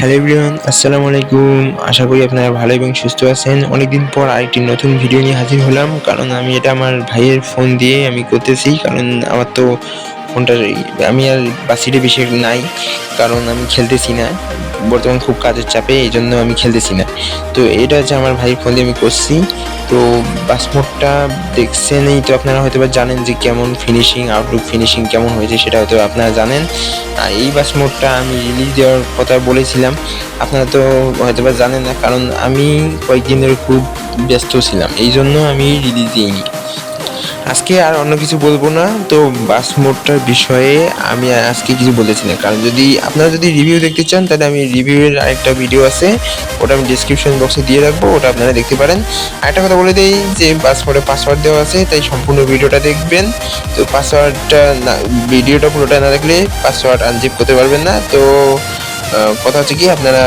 Hello everyone আসসালামু আলাইকুম। আশা করি আপনারা ভালো এবং সুস্থ আছেন। অনেকদিন পর আরেকটি নতুন ভিডিও নিয়ে হাজির হলাম, কারণ আমি এটা আমার ভাইয়ের ফোন দিয়ে আমি করতেছি, কারণ আমার তো ফোনটা আমি আর বাসিটে বেশি নাই, কারণ আমি খেলতেছি না। বর্তমান খুব কাজের চাপে, এই জন্য আমি খেলতেছি না। তো এটা হচ্ছে আমার ভাইয়ের ফোন দিয়ে আমি করছি। তো বাসমোডটা দেখছেনই তো আপনারা হয়তো বা জানেন যে কেমন ফিনিশিং আউটলুক ফিনিশিং কেমন হয়েছে সেটা হয়তো আপনারা জানেন। আর এই বাস মোডটা আমি রিলিজ দেওয়ার কথা বলেছিলাম। আপনারা তো হয়তো বা জানেন না, কারণ আমি কয়েকদিন ধরে খুব ব্যস্ত ছিলাম। এই জন্য আমি রিলিজ দিইনি। আজকে আর অন্য কিছু বলব না। তো বাস মোডটার বিষয়ে আমি আজকে কিছু বলেছি না। কারণ যদি আপনারা যদি রিভিউ দেখতে চান, তাহলে আমি রিভিউয়ের আরেকটা ভিডিও আছে। ওটা আমি ডিসক্রিপশন বক্সে দিয়ে রাখব, ওটা আপনারা দেখতে পারেন। আরেকটা কথা বলে দিই যে, বাস মোডে পাসওয়ার্ড দেওয়া আছে, তাই সম্পূর্ণ ভিডিওটা দেখবেন। তো পাসওয়ার্ডটা না ভিডিওটা পুরোটা না দেখলে পাসওয়ার্ড আনজিপ করতে পারবেন না। তো কথা হচ্ছে কি, আপনারা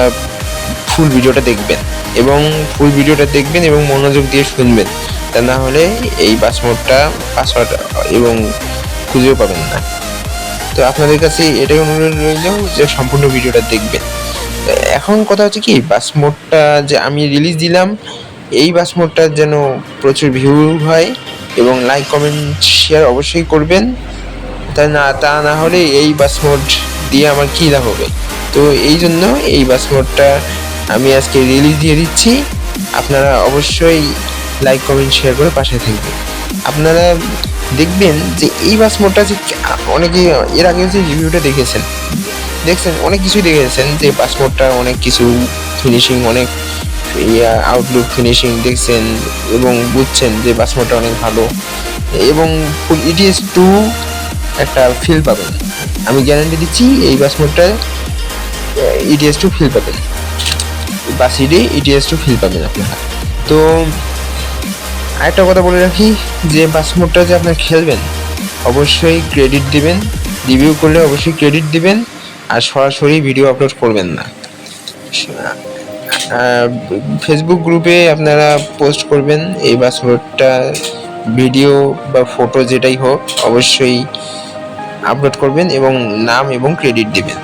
ফুল ভিডিওটা দেখবেন এবং ফুল ভিডিওটা দেখবেন এবং মনোযোগ দিয়ে শুনবেন। তা না হলে এই মোডটা পাসওয়ার্ড এবং খুঁজেও পাবেন না। তো আপনাদের কাছে এটাই অনুরোধ রইল যে সম্পূর্ণ ভিডিওটা দেখবেন। এখন কথা হচ্ছে কি বাস মোডটা যে আমি রিলিজ দিলাম, এই বাস মোডটার যেন প্রচুর ভিউ হয় এবং লাইক কমেন্ট শেয়ার অবশ্যই করবেন। তা না তা না হলে এই বাস মোড দিয়ে আমার কী লাভ হবে? তো এই জন্য এই বাস মোডটা আমি আজকে রিলিজ দিয়ে দিচ্ছি। আপনারা অবশ্যই লাইক কমেন্ট শেয়ার করে পাশে থাকবেন। আপনারা দেখবেন যে এই বাস মোডটা যে অনেকে এর আগে যে রিভিউটা দেখেছেন, দেখছেন, অনেক কিছুই দেখেছেন যে বাস মোডটা অনেক কিছু ফিনিশিং অনেক আউটলুক ফিনিশিং দেখছেন এবং বুঝছেন যে বাস মোডটা অনেক ভালো। এবং ইটিএস টু একটা ফিল পাবেন। আমি গ্যারান্টি দিচ্ছি, এই বাস মোডটায় ইটিএস টু ফিল পাবেন। বাসিডে ইটিএস টু ফিল পাবেন আপনারা। তো আরেকটা কথা বলে রাখি, যে বাস মোডটা যে আপনার খেলবেন, অবশ্যই ক্রেডিট দিবেন রিভিউ করলে অবশ্যই ক্রেডিট দিবেন, আর সরাসরি ভিডিও আপলোড করবেন না। ফেসবুক গ্রুপে আপনারা পোস্ট করবেন, এই বাস মোডটা ভিডিও বা ফটো যেটাই হোক, অবশ্যই আপলোড করবেন এবং নাম এবং ক্রেডিট দিবেন।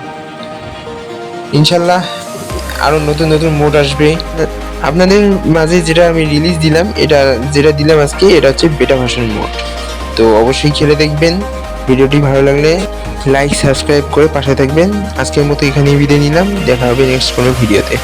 ইনশাল্লাহ আরও নতুন নতুন মোড আসবে। আপনাদের মাঝে যেটা আমি রিলিজ দিলাম, এটা যেটা দিলাম আজকে, এটা হচ্ছে বেটা ভার্সন মোড তো অবশ্যই খেলে দেখবেন, ভিডিওটি ভালো লাগলে লাইক সাবস্ক্রাইব করে পাশে থাকবেন। আজকের মতো এখানেই বিদায় নিলাম, দেখা হবে নেক্সট কোনো ভিডিওতে